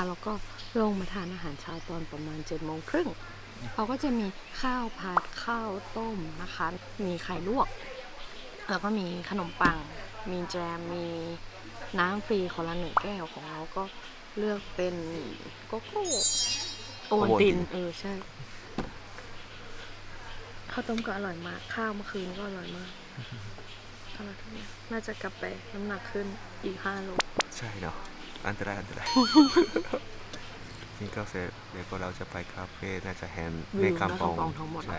นะคะแล้วก็ลงมาทานอาหารเช้าตอนประมาณ7จ็ดโมงครึ่งเขาก็จะมีข้าวผัดข้าวต้มนะคะ มีไข่ลวก แล้วก็มีขนมปัง มีแจม มีน้ำฟรีคนละหนึ่งแก้วของเราก็เลือกเป็นโกโก้โอวัลตินเออใช่ข้าวต้มก็อร่อยมาก ข้าวเมื่อคืนก็อร่อยมากอร่อยทุกอย่างน่าจะกลับไปน้ำหนักขึ้นอีกห้าโลใช่เนาะ อันตรายอันตรายกินข้าวเสร็จเดี๋ยวก็เราจะไปคาเฟ่น่าจะแฮนวิวในคำปองแม่กำปองทั้งหมด ใช่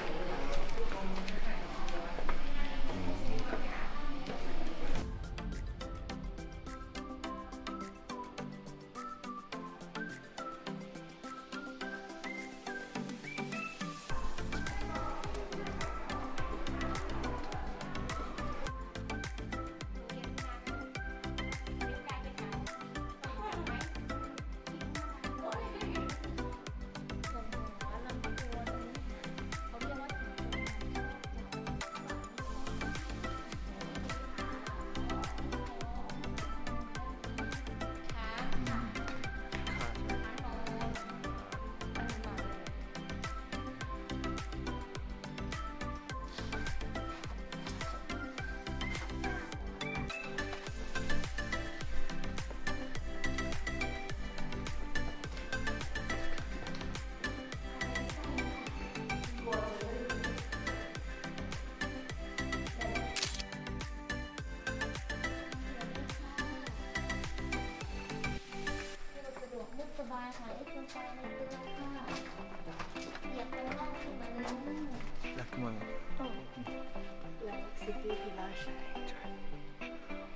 มุกสบายค่ะเอ็กซ์ไซส์ในตัวค่ะเหยียบตรงน่องขึ้นมาเลยรักเมืองซิตี้พิลาชัย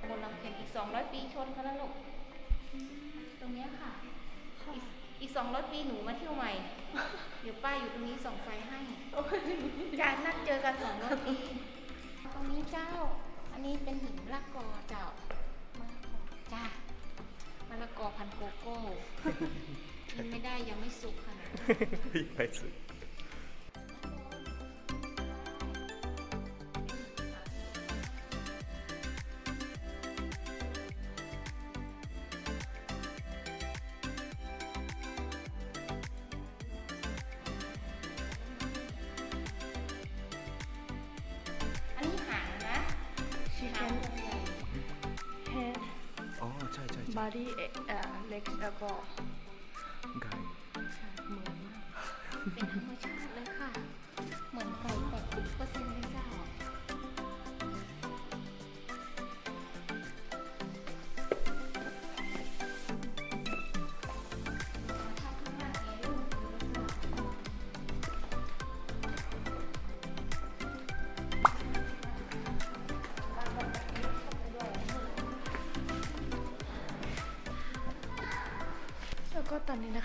บนลำเข็มอีก 200 ปีชนกันแล้วลูกตรงเนี้ยค่ะ อีกอีก 200 ปีหนูมาเที่ยวใหม่ เดี๋ยวป้าอยู่ตรงนี้ส่องไฟให้จะนัดเจอกัน200ปีตรงนี้เจ้า อันนี้เป็นหิน ไม่ได้ยังไม่สุกค่ะไปสุดอันนี้หางนะชิคหาเก้งนวงใหญ่เฮดอ๋อ ใช่ใช่บใช่อดี้เอ่อเล็กแล้วก็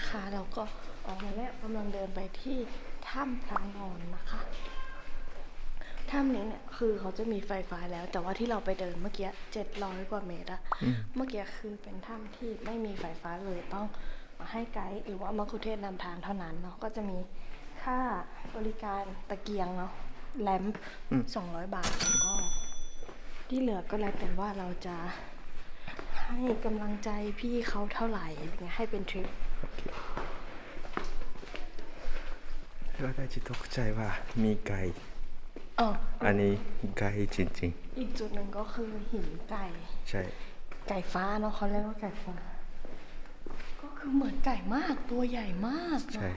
นนี้นะคะเราก็ออกมาแล้วกำลังเดินไปที่ถ้ำพระนอนนะคะถ้ำนี้เนี่ยคือเขาจะมีไฟฟ้าแล้ว แต่ว่าที่เราไปเดินเมื่อกี้เจ็ดร้อยกว่าเมตรอะเมื่อกี้คือเป็นถ้ำที่ไม่มีไฟฟ้าเลยต้องมาให้ไกด์หรือว่ามัคคุเทศก์นำทางเท่านั้นเนาะก็จะมีค่าบริการตะเกียงเนาะแลมป์สองร้อยบาทแล้วก็ ที่เหลือก็แล้วแต่ว่าเราจะให้กำลังใจพี่เขาเท่าไหร่อะไรเงี้ยให้เป็นทริป แล้วได้จิตตกใจว่ามีไก่เอออันนี้ไก่จริงอีกจุดหนึ่งก็คือหินไก่ ๆ ใช่ ไก่ฟ้าเนาะเขาเรียกว่าไก่ฟ้า ก็คือเหมือนไก่มากตัวใหญ่มากเนอะใช่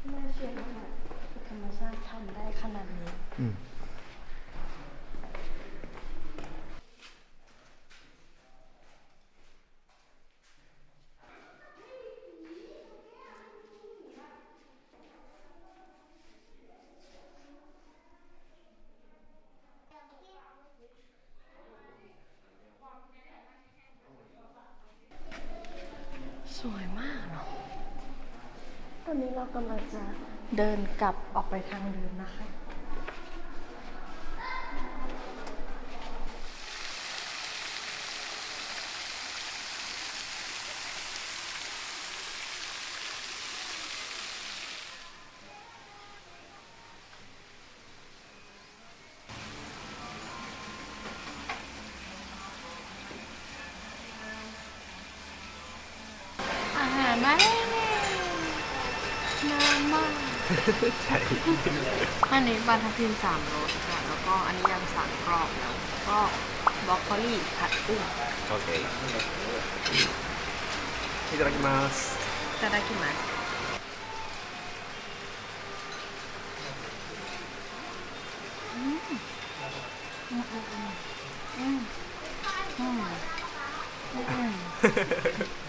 ไม่น่าเชื่อว่าธรรมชาติทำได้ขนาดนี้ อืม สวยมากเนาะ ตอนนี้เรากำลังจะเดินกลับออกไปทางเดิมนะคะ อาหารมาแล้ว ใช่ อันนี้ปลาทับทิมสามรสค่ะ แล้วก็อันนี้ยำสามกรอบแล้วก็บรอกโคลี่ผัดกุ้ง โอเคいただきます จะได้กินไหมอืมอืมอืมอืมอืม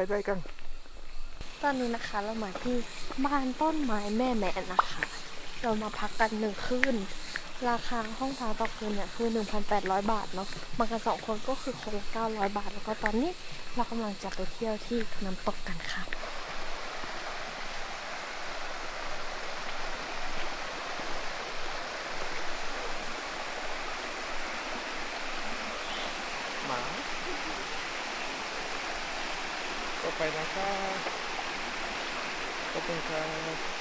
ไปด้วยกัน ตอนนี้นะคะเรามาที่บ้านต้นไม้แม่แม่นะคะ เรามาพักกันหนึ่งคืน ราคาห้องพักต่อคืนเนี่ยคือ 1,800 บาทเนาะ มากันสองคนก็คือคนละ900 บาท แล้วก็ตอนนี้เรากำลังจะไปเที่ยวที่น้ำตกกันค่ะหมา ก็ไปนะครับขอบคุณครับ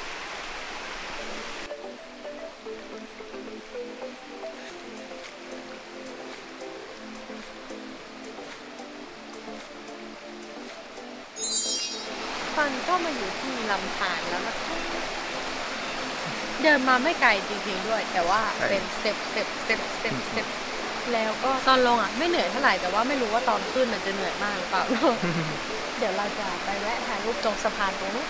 ฟันก็มาอยู่ที่ลำธารแล้วนะคะเดินมาไม่ไกลจริงๆด้วย แต่ว่าเป็นสเต็ปสเต็ปสเต็ปสเต็ปสเต็ป แล้วก็ตอนลงอะไม่เหนื่อยเท่าไหร่แต่ว่าไม่รู้ว่าตอนขึ้นมันจะเหนื่อยมากหรือเปล่า เดี๋ยวเราจะไปแวะถ่ายรูปตรงสะพานตรงนู้น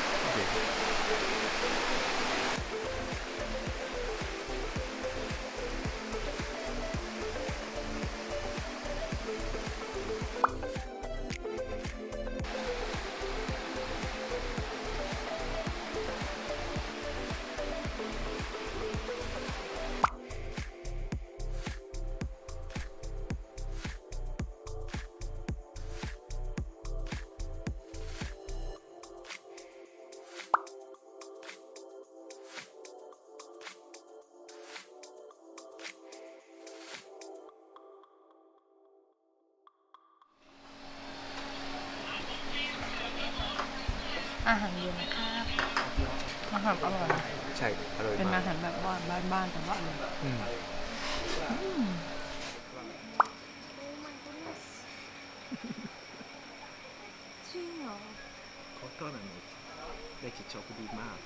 นะครับอาหารอร่อยนะใช่อร่อยเป็นมาอากหารแบบว่าบ้านๆแต่ว่าอร่อยอืมจริงเหรอขอต้อนรับได้จิตชอบดีมาก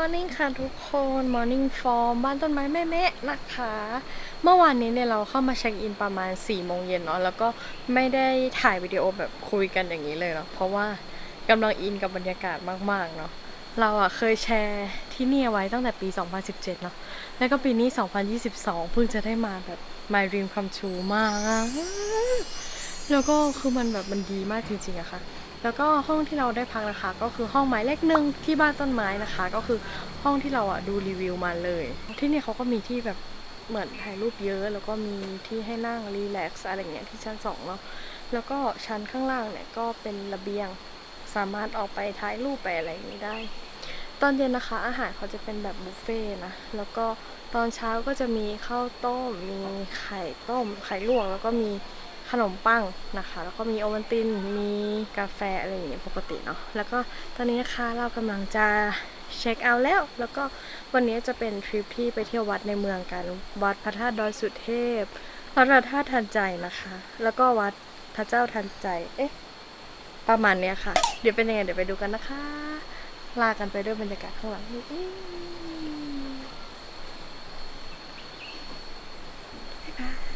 มอร์นิ่งค่ะทุกคนมอร์นิ่งฟอร์มบ้านต้นไม้แม่แม่นะคะ เมื่อวานนี้เนี่ยเราเข้ามาเช็คอินประมาณ4ี่โมงเย็นเนาะแล้วก็ไม่ได้ถ่ายวิดีโอแบบคุยกันอย่างนี้เลยเนาะเพราะว่ากำลังอินกับบรรยากาศมากๆเนาะเราอะเคยแชร์ที่นี่ไว้ตั้งแต่ปี 2017 เนาะแล้วก็ปีนี้ 2022 เพิ่งจะได้มาแบบ my dream come true มาก แล้วก็คือมันแบบมันดีมากจริงๆอะค่ะ แล้วก็ห้องที่เราได้พักนะคะ ก็คือห้องหมายเลขหนึ่งที่บ้านต้นไม้นะคะ ก็คือห้องที่เราอะดูรีวิวมาเลย ที่นี่เขาก็มีที่แบบเหมือนถ่ายรูปเยอะ แล้วก็มีที่ให้นั่งรีแลกซ์อะไรเงี้ยที่ชั้นสองเนาะแล้วก็ชั้นข้างล่างเนี่ยก็เป็นระเบียงสามารถออกไปถ่ายรูปไปอะไรอย่างนี้ได้ ตอนเย็นนะคะ อาหารเขาจะเป็นแบบบุฟเฟ่นะแล้วก็ตอนเช้าก็จะมีข้าวต้ม มีไข่ต้ม ไข่ลวกแล้วก็มี ขนมปังนะคะ แล้วก็มีโอวัลติน มีกาแฟอะไรอย่างเงี้ยปกติเนาะ แล้วก็ตอนนี้นะคะเรากำลังจะเช็คเอาท์แล้ว แล้วก็วันนี้จะเป็นทริปที่ไปเที่ยววัดในเมืองกัน วัดพระธาตุดอยสุเทพวัดพระธาตุทันใจนะคะ แล้วก็วัดพระเจ้าทันใจ เอ๊ะ ประมาณเนี้ยค่ะ เดี๋ยวเป็นยังไงเดี๋ยวไปดูกันนะคะ ลากันไปด้วยบรรยากาศข้างหลังนี้บ๊ายบาย